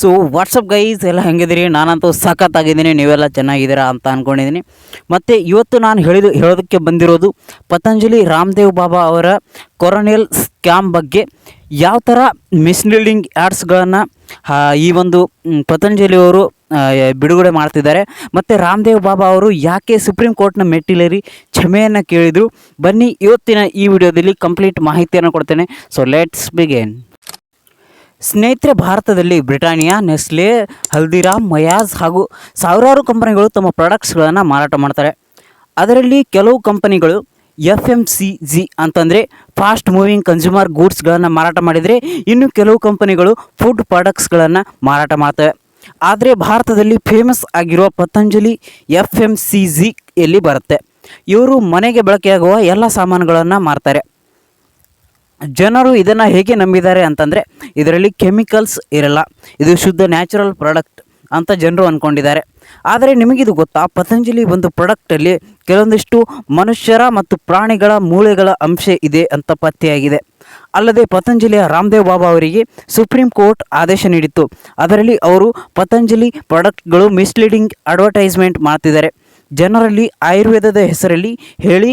So WhatsApp guys ಎಲ್ಲ ಹೆಂಗಿದ್ದೀರಿ? ನಾನಂತೂ ಸಖತ್ತಾಗಿದ್ದೀನಿ. ನೀವೆಲ್ಲ ಚೆನ್ನಾಗಿದ್ದೀರಾ ಅಂತ ಅಂದ್ಕೊಂಡಿದ್ದೀನಿ ಮತ್ತು ಇವತ್ತು ನಾನು ಹೇಳಿದ, ಹೇಳೋದಕ್ಕೆ ಬಂದಿರೋದು ಪತಂಜಲಿ ರಾಮದೇವ್ ಬಾಬಾ ಅವರ ಕೊರೋನಿಯಲ್ ಸ್ಕ್ಯಾಮ್ ಬಗ್ಗೆ ಯಾವ ಥರ ಮಿಸ್ಲೀಡಿಂಗ್ ಆ್ಯಡ್ಸ್ಗಳನ್ನು ಈ ಒಂದು ಪತಂಜಲಿಯವರು ಬಿಡುಗಡೆ ಮಾಡ್ತಿದ್ದಾರೆ. ಮತ್ತು ರಾಮದೇವ್ ಬಾಬಾ ಅವರು ಯಾಕೆ ಸುಪ್ರೀಂ ಕೋರ್ಟ್ನ ಮೆಟ್ಟಿಲೇರಿ ಕ್ಷಮೆಯನ್ನು ಕೇಳಿದರು? ಬನ್ನಿ ಇವತ್ತಿನ ಈ ವಿಡಿಯೋದಲ್ಲಿ ಕಂಪ್ಲೀಟ್ ಮಾಹಿತಿಯನ್ನು ಕೊಡ್ತೇನೆ. ಸೊ ಲೆಟ್ಸ್ ಬಿಗೇನ್ ಸ್ನೇಹಿತರೆ, ಭಾರತದಲ್ಲಿ ಬ್ರಿಟಾನಿಯಾ, ನೆಸ್ಲೆ, ಹಲ್ದಿರಾಮ್, ಮಯಾಜ್ ಹಾಗೂ ಸಾವಿರಾರು ಕಂಪನಿಗಳು ತಮ್ಮ ಪ್ರಾಡಕ್ಟ್ಸ್ಗಳನ್ನು ಮಾರಾಟ ಮಾಡ್ತಾರೆ. ಅದರಲ್ಲಿ ಕೆಲವು ಕಂಪನಿಗಳು ಎಫ್ ಎಂ ಸಿ ಜಿ ಅಂತಂದರೆ ಫಾಸ್ಟ್ ಮೂವಿಂಗ್ ಕನ್ಸ್ಯೂಮರ್ ಗೂಡ್ಸ್ಗಳನ್ನು ಮಾರಾಟ ಮಾಡಿದರೆ ಇನ್ನು ಕೆಲವು ಕಂಪನಿಗಳು ಫುಡ್ ಪ್ರಾಡಕ್ಟ್ಸ್ಗಳನ್ನು ಮಾರಾಟ ಮಾಡ್ತವೆ. ಆದರೆ ಭಾರತದಲ್ಲಿ ಫೇಮಸ್ ಆಗಿರುವ Patanjali F M C G ಎಲ್ಲಿ ಬರುತ್ತೆ. ಇವರು ಮನೆಗೆ ಬಳಕೆಯಾಗುವ ಎಲ್ಲ ಸಾಮಾನುಗಳನ್ನು ಮಾರ್ತಾರೆ. ಜನರು ಇದನ್ನು ಹೇಗೆ ನಂಬಿದ್ದಾರೆ ಅಂತಂದರೆ, ಇದರಲ್ಲಿ ಕೆಮಿಕಲ್ಸ್ ಇರಲ್ಲ, ಇದು ಶುದ್ಧ ನ್ಯಾಚುರಲ್ ಪ್ರಾಡಕ್ಟ್ ಅಂತ ಜನರು ಅಂದ್ಕೊಂಡಿದ್ದಾರೆ ಆದರೆ ನಿಮಗಿದು ಗೊತ್ತಾ, ಪತಂಜಲಿ ಒಂದು ಪ್ರಾಡಕ್ಟಲ್ಲಿ ಕೆಲವೊಂದಿಷ್ಟು ಮನುಷ್ಯರ ಮತ್ತು ಪ್ರಾಣಿಗಳ ಮೂಳೆಗಳ ಅಂಶ ಇದೆ ಅಂತ ಪತ್ತೆಯಾಗಿದೆ. ಅಲ್ಲದೆ ಪತಂಜಲಿಯ ರಾಮದೇವ್ ಬಾಬಾ ಅವರಿಗೆ ಸುಪ್ರೀಂ ಕೋರ್ಟ್ ಆದೇಶ ನೀಡಿತ್ತು. ಅದರಲ್ಲಿ ಅವರು ಪತಂಜಲಿ ಪ್ರಾಡಕ್ಟ್ಗಳು ಮಿಸ್ಲೀಡಿಂಗ್ ಅಡ್ವರ್ಟೈಸ್ಮೆಂಟ್ ಮಾಡ್ತಿದ್ದಾರೆ. ಜನರಲ್ಲಿ ಆಯುರ್ವೇದದ ಹೆಸರಲ್ಲಿ ಹೇಳಿ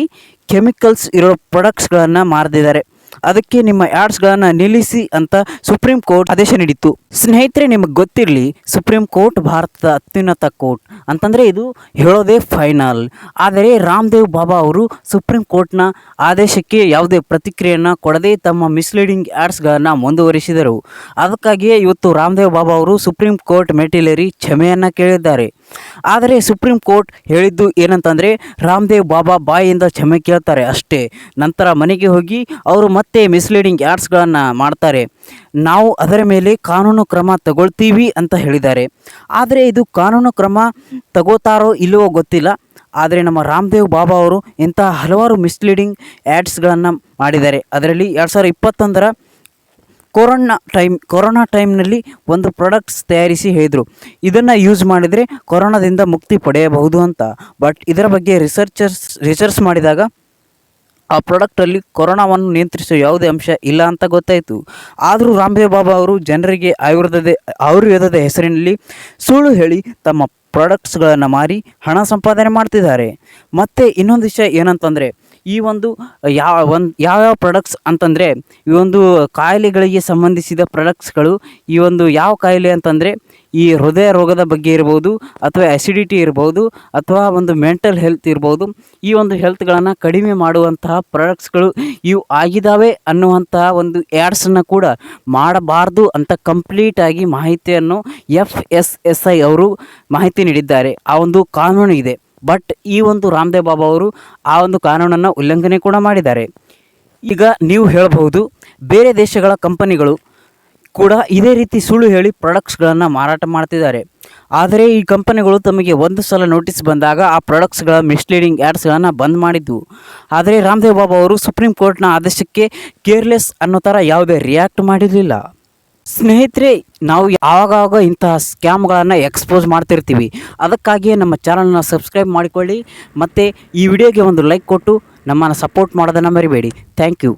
ಕೆಮಿಕಲ್ಸ್ ಇರೋ ಪ್ರಾಡಕ್ಟ್ಸ್ಗಳನ್ನು ಮಾರ್ದಿದ್ದಾರೆ. ಅದಕ್ಕೆ ನಿಮ್ಮ ಆ್ಯಡ್ಸ್ಗಳನ್ನು ನಿಲ್ಲಿಸಿ ಅಂತ ಸುಪ್ರೀಂ ಕೋರ್ಟ್ ಆದೇಶ ನೀಡಿತ್ತು. ಸ್ನೇಹಿತರೆ, ನಿಮಗೆ ಗೊತ್ತಿರಲಿ, ಸುಪ್ರೀಂ ಕೋರ್ಟ್ ಭಾರತದ ಅತ್ಯುನ್ನತ ಕೋರ್ಟ್. ಅಂತಂದರೆ ಇದು ಹೇಳೋದೇ ಫೈನಲ್. ಆದರೆ ರಾಮದೇವ್ ಬಾಬಾ ಅವರು ಸುಪ್ರೀಂ ಕೋರ್ಟ್ನ ಆದೇಶಕ್ಕೆ ಯಾವುದೇ ಪ್ರತಿಕ್ರಿಯೆಯನ್ನು ಕೊಡದೇ ತಮ್ಮ ಮಿಸ್ಲೀಡಿಂಗ್ ಆ್ಯಡ್ಸ್ಗಳನ್ನು ಮುಂದುವರಿಸಿದರು. ಅದಕ್ಕಾಗಿಯೇ ಇವತ್ತು ರಾಮದೇವ್ ಬಾಬಾ ಅವರು ಸುಪ್ರೀಂ ಕೋರ್ಟ್ ಮೆಟೀಲೇರಿ ಕ್ಷಮೆಯನ್ನು ಕೇಳಿದ್ದಾರೆ. ಆದರೆ ಸುಪ್ರೀಂ ಕೋರ್ಟ್ ಹೇಳಿದ್ದು ಏನಂತಂದರೆ, ರಾಮದೇವ್ ಬಾಬಾ ಬಾಯಿಂದ ಕ್ಷಮೆ ಕೇಳ್ತಾರೆ ಅಷ್ಟೇ. ನಂತರ ಮನೆಗೆ ಹೋಗಿ ಅವರು ಮತ್ತೆ ಮಿಸ್ಲೀಡಿಂಗ್ ಆ್ಯಡ್ಸ್ಗಳನ್ನು ಮಾಡ್ತಾರೆ. ನಾವು ಅದರ ಮೇಲೆ ಕಾನೂನು ಕ್ರಮ ತಗೊಳ್ತೀವಿ ಅಂತ ಹೇಳಿದ್ದಾರೆ. ಆದರೆ ಇದು ಕಾನೂನು ಕ್ರಮ ತಗೋತಾರೋ ಇಲ್ಲವೋ ಗೊತ್ತಿಲ್ಲ. ಆದರೆ ನಮ್ಮ ರಾಮದೇವ್ ಬಾಬಾ ಅವರು ಇಂತಹ ಹಲವಾರು ಮಿಸ್ಲೀಡಿಂಗ್ ಆ್ಯಡ್ಸ್ಗಳನ್ನು ಮಾಡಿದ್ದಾರೆ. ಅದರಲ್ಲಿ ಎರಡು ಸಾವಿರದ ಇಪ್ಪತ್ತೊಂದರ ಕೊರೋನಾ ಟೈಮ್, ಕೊರೋನಾ ಟೈಮ್ನಲ್ಲಿ ಒಂದು ಪ್ರಾಡಕ್ಟ್ಸ್ ತಯಾರಿಸಿ ಹೇಳಿದರು. ಇದನ್ನು ಯೂಸ್ ಮಾಡಿದರೆ ಕೊರೋನಾದಿಂದ ಮುಕ್ತಿ ಪಡೆಯಬಹುದು ಅಂತ. ಬಟ್ ಇದರ ಬಗ್ಗೆ ರಿಸರ್ಚರ್ಸ್ ರಿಸರ್ಚ್ ಮಾಡಿದಾಗ ಆ ಪ್ರಾಡಕ್ಟಲ್ಲಿ ಕೊರೋನಾವನ್ನು ನಿಯಂತ್ರಿಸುವ ಯಾವುದೇ ಅಂಶ ಇಲ್ಲ ಅಂತ ಗೊತ್ತಾಯಿತು. ಆದರೂ ರಾಮದೇವ್ ಬಾಬಾ ಅವರು ಜನರಿಗೆ ಆಯುರ್ವೇದದ ಆಯುರ್ವೇದದ ಹೆಸರಿನಲ್ಲಿ ಸುಳ್ಳು ಹೇಳಿ ತಮ್ಮ ಪ್ರಾಡಕ್ಟ್ಸ್ಗಳನ್ನು ಮಾರಿ ಹಣ ಸಂಪಾದನೆ ಮಾಡ್ತಿದ್ದಾರೆ. ಮತ್ತು ಇನ್ನೊಂದು ವಿಷಯ ಏನಂತಂದರೆ ಈ ಒಂದು, ಯಾವ, ಒಂದು, ಯಾವ್ಯಾವ ಪ್ರಾಡಕ್ಟ್ಸ್ ಅಂತಂದರೆ, ಈ ಒಂದು ಕಾಯಿಲೆಗಳಿಗೆ ಸಂಬಂಧಿಸಿದ ಪ್ರಾಡಕ್ಟ್ಸ್ಗಳು ಈ ಒಂದು ಯಾವ ಕಾಯಿಲೆ ಅಂತಂದರೆ, ಈ ಹೃದಯ ರೋಗದ ಬಗ್ಗೆ ಇರ್ಬೋದು, ಅಥವಾ ಆ್ಯಸಿಡಿಟಿ ಇರ್ಬೋದು, ಅಥವಾ ಒಂದು ಮೆಂಟಲ್ ಹೆಲ್ತ್ ಇರ್ಬೋದು, ಈ ಒಂದು ಹೆಲ್ತ್ಗಳನ್ನು ಕಡಿಮೆ ಮಾಡುವಂತಹ ಪ್ರಾಡಕ್ಟ್ಸ್ಗಳು ಇವು ಆಗಿದ್ದಾವೆ ಅನ್ನುವಂತಹ ಒಂದು ಆ್ಯಡ್ಸನ್ನು ಕೂಡ ಮಾಡಬಾರ್ದು ಅಂತ ಕಂಪ್ಲೀಟಾಗಿ ಮಾಹಿತಿಯನ್ನು ಎಫ್ ಎಸ್ ಎಸ್ ಐ ಅವರು ಮಾಹಿತಿ ನೀಡಿದ್ದಾರೆ. ಆ ಒಂದು ಕಾನೂನು ಇದೆ. ಬಟ್ ಈ ಒಂದು ರಾಮದೇವ್ ಬಾಬಾ ಅವರು ಆ ಒಂದು ಕಾನೂನನ್ನು ಉಲ್ಲಂಘನೆ ಕೂಡ ಮಾಡಿದ್ದಾರೆ. ಈಗ ನೀವು ಹೇಳಬಹುದು, ಬೇರೆ ದೇಶಗಳ ಕಂಪನಿಗಳು ಕೂಡ ಇದೇ ರೀತಿ ಸುಳ್ಳು ಹೇಳಿ ಪ್ರಾಡಕ್ಟ್ಸ್ಗಳನ್ನು ಮಾರಾಟ ಮಾಡ್ತಿದ್ದಾರೆ. ಆದರೆ ಈ ಕಂಪನಿಗಳು ತಮಗೆ ಒಂದು ಸಲ ನೋಟಿಸ್ ಬಂದಾಗ ಆ ಪ್ರಾಡಕ್ಟ್ಸ್ಗಳ ಮಿಸ್ಲೀಡಿಂಗ್ ಆ್ಯಡ್ಸ್ಗಳನ್ನು ಬಂದ್ ಮಾಡಿದ್ವು ಆದರೆ ರಾಮದೇವ್ ಬಾಬಾ ಅವರು ಸುಪ್ರೀಂ ಕೋರ್ಟ್ನ ಆದೇಶಕ್ಕೆ ಕೇರ್ಲೆಸ್ ಅನ್ನೋ ಥರ ಯಾವುದೇ ರಿಯಾಕ್ಟ್ ಮಾಡಿರಲಿಲ್ಲ. ಸ್ನೇಹಿತರೆ, ನಾವು ಆವಾಗವಾಗ ಇಂತಹ ಸ್ಕ್ಯಾಮ್ಗಳನ್ನು ಎಕ್ಸ್ಪೋಸ್ ಮಾಡ್ತಿರ್ತೀವಿ. ಅದಕ್ಕಾಗಿಯೇ ನಮ್ಮ ಚಾನಲ್ನ ಸಬ್ಸ್ಕ್ರೈಬ್ ಮಾಡಿಕೊಳ್ಳಿ. ಮತ್ತು ಈ ವಿಡಿಯೋಗೆ ಒಂದು ಲೈಕ್ ಕೊಟ್ಟು ನಮ್ಮನ್ನು ಸಪೋರ್ಟ್ ಮಾಡೋದನ್ನು ಮರಿಬೇಡಿ. Thank you.